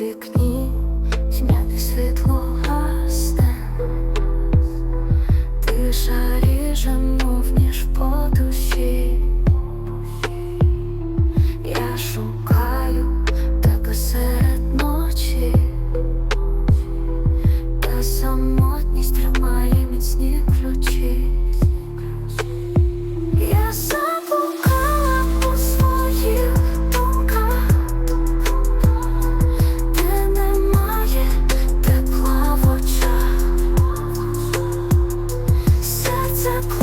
вікні, зняти світло. It's a